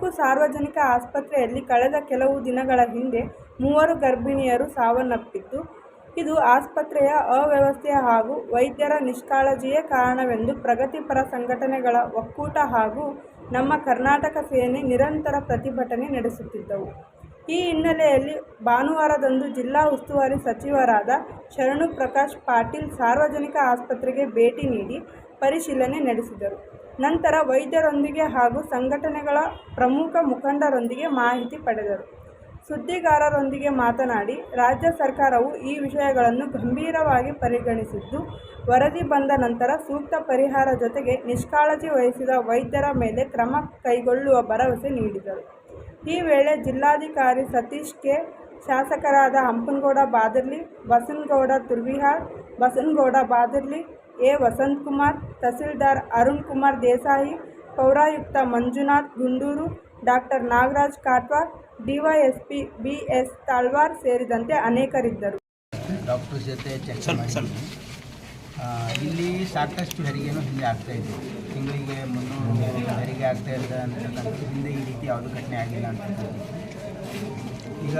ತಾಲೂಕು ಸಾರ್ವಜನಿಕ ಆಸ್ಪತ್ರೆಯಲ್ಲಿ ಕಳೆದ ಕೆಲವು ದಿನಗಳ ಹಿಂದೆ ಮೂವರು ಗರ್ಭಿಣಿಯರು ಸಾವನ್ನಪ್ಪಿದ್ದು, ಇದು ಆಸ್ಪತ್ರೆಯ ಅವ್ಯವಸ್ಥೆ ಹಾಗೂ ವೈದ್ಯರ ನಿಷ್ಕಾಳಜಿಯೇ ಕಾರಣವೆಂದು ಪ್ರಗತಿಪರ ಸಂಘಟನೆಗಳ ಒಕ್ಕೂಟ ಹಾಗೂ ನಮ್ಮ ಕರ್ನಾಟಕ ಸೇನೆ ನಿರಂತರ ಪ್ರತಿಭಟನೆ ನಡೆಸುತ್ತಿದ್ದವು. ಈ ಹಿನ್ನೆಲೆಯಲ್ಲಿ ಭಾನುವಾರದಂದು ಜಿಲ್ಲಾ ಉಸ್ತುವಾರಿ ಸಚಿವರಾದ ಶರಣು ಪ್ರಕಾಶ್ ಪಾಟೀಲ್ ಸಾರ್ವಜನಿಕ ಆಸ್ಪತ್ರೆಗೆ ಭೇಟಿ ನೀಡಿ ಪರಿಶೀಲನೆ ನಡೆಸಿದರು. ನಂತರ ವೈದ್ಯರೊಂದಿಗೆ ಹಾಗೂ ಸಂಘಟನೆಗಳ ಪ್ರಮುಖ ಮುಖಂಡರೊಂದಿಗೆ ಮಾಹಿತಿ ಪಡೆದರು. ಸುದ್ದಿಗಾರರೊಂದಿಗೆ ಮಾತನಾಡಿ, ರಾಜ್ಯ ಸರ್ಕಾರವು ಈ ವಿಷಯಗಳನ್ನು ಗಂಭೀರವಾಗಿ ಪರಿಗಣಿಸಿದ್ದು, ವರದಿ ಬಂದ ನಂತರ ಸೂಕ್ತ ಪರಿಹಾರ ಜೊತೆಗೆ ನಿಷ್ಕಾಳಜಿ ವಹಿಸಿದ ವೈದ್ಯರ ಮೇಲೆ ಕ್ರಮ ಕೈಗೊಳ್ಳುವ ಭರವಸೆ ನೀಡಿದರು. ಈ ವೇಳೆ ಜಿಲ್ಲಾಧಿಕಾರಿ ಸತೀಶ್ ಕೆ, ಶಾಸಕರಾದ ಹಂಪನಗೌಡ ಬಾದರ್ಲಿ, ಬಸನಗೌಡ ತುರ್ವಿಹಾಳ್, ಬಸನಗೌಡ ಬಾದರ್ಲಿ ಎ. ವಸಂತಕುಮಾರ್ ತಹಸೀಲ್ದಾರ್ ಅರುಣ್ ಕುಮಾರ್ ದೇಸಾಯಿ ಪೌರಾಯುಕ್ತ Manjunath Gunduru doctor Nagaraj Katwar DYSP B S Talwar ಸೇರಿದಂತೆ ಅನೇಕರಿದ್ದರು. ಡಾಕ್ಟರ್ ಜೊತೆ ಚರ್ಚೆ ಇಲ್ಲಿ ಸಾಕಷ್ಟು ಹೆರಿಗೆನೂ ಹಿಂದೆ ಆಗ್ತಾ ಇದೆ ತಿಂಗಳಿಗೆ ಮುನ್ನೂರು ಹೆರಿಗೆ ಆಗ್ತಾ ಇದೆ ಅಂತಕ್ಕಂಥದ್ದು. ಹಿಂದೆ ಈ ರೀತಿ ಯಾವುದು ಘಟನೆ ಆಗಿಲ್ಲ ಅಂತ ಈಗ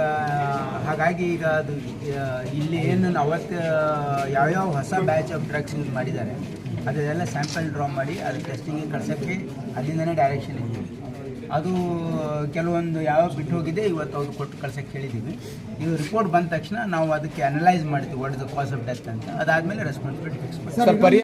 ಹಾಗಾಗಿ ಈಗ ಅದು ಇಲ್ಲಿ ಏನು ಅವತ್ತು ಯಾವ್ಯಾವ ಹೊಸ ಬ್ಯಾಚ್ ಆಫ್ ಡ್ರಗ್ಸ್ ಯೂಸ್ ಮಾಡಿದ್ದಾರೆ ಅದನ್ನೆಲ್ಲ ಸ್ಯಾಂಪಲ್ ಡ್ರಾ ಮಾಡಿ ಅದು ಟೆಸ್ಟಿಂಗಿಗೆ ಕಳ್ಸೋಕ್ಕೆ ಅಲ್ಲಿಂದನೇ ಡೈರೆಕ್ಷನ್ ಇದ್ದೀವಿ ಅದು, ಕೆಲವೊಂದು ಯಾವ ಬಿಟ್ಟು ಹೋಗಿದೆ, ಇವತ್ತು ಅವ್ರು ಕೊಟ್ಟು ಕಳ್ಸಕ್ಕೆ ಹೇಳಿದ್ದೀವಿ ಇದು ರಿಪೋರ್ಟ್ ಬಂದ ತಕ್ಷಣ ನಾವು ಅದಕ್ಕೆ ಅನಲೈಸ್ ಮಾಡ್ತೀವಿ what is the cause of death ಅಂತ. ಅದಾದಮೇಲೆ ರೆಸ್ಪಾನ್ಸಿಬಿಲಿಟಿ ಫಿಕ್ಸ್ ಮಾಡ್ತೀವಿ.